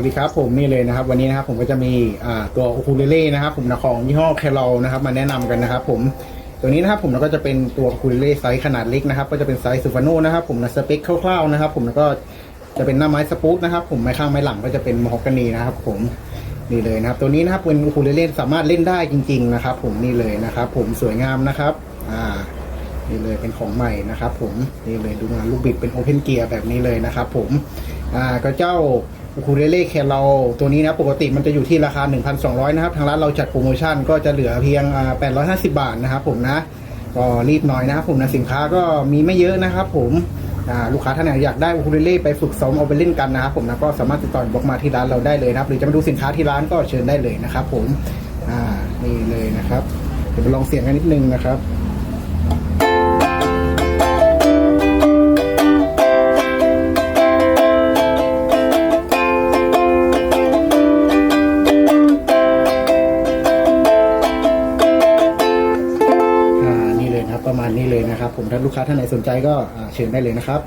สวัสดีครับผมนี่เลยนะครับวันนี้นะครับผมก็จะมีตัวโอคูเลเล่นะครับผมนะของยี่ห้อแคลลนะครับมาแนะนำกันนะครับผมตัวนี้นะครับผมแล้วก็จะเป็นตัวอูคูเลเล่ไซส์ขนาดเล็กนะครับก็จะเป็นไซส์ซูฟาโนนะครับผมนะสเปคคร่าวๆนะครับผมแล้วก็จะเป็นหน้าไม้สปูตนะครับผมไม้ข้างไม้หลังก็จะเป็นมอฮอกกานีนะครับผมนี่เลยนะครับตัวนี้นะครับเป็นอูคูเลเล่สามารถเล่นได้จริง ๆนะครับ ผมนี่เลยนะครับผมสวยงามนะครับอ่านี่เลยเป็นของใหม่นะครับผมนี่เลยดูงานลูกบิดเป็นโอเพนเกียร์แบบนี้เลยนะครับผมอ่าก็เจ้า อูคูเลเล่แคเราตัวนี้นะปกติมันจะอยู่ที่ราคา 1,200 นะครับ ทางร้านเราจัดโปรโมชั่นก็จะเหลือเพียงอ่า850 บาทนะครับผมนะ ก็รีบหน่อยนะครับผมนะสินค้าก็มีไม่เยอะนะครับผมลูกค้าท่านไหนอยากได้อูคูเลเล่ไปฝึกซ้อมเอาไปเล่นกันนะครับผมนะก็สามารถติดต่อบล็อกมาที่ร้านเราได้เลยนะครับ หรือจะมาดูสินค้าที่ร้านก็เชิญได้เลยนะครับผมอ่านี่เลยนะครับ เดี๋ยวไปลองเสียงกันนิดนึงนะครับ ประมาณนี้เลยนะครับ ผมถ้าลูกค้าท่านไหนสนใจก็เชิญได้เลยนะครับ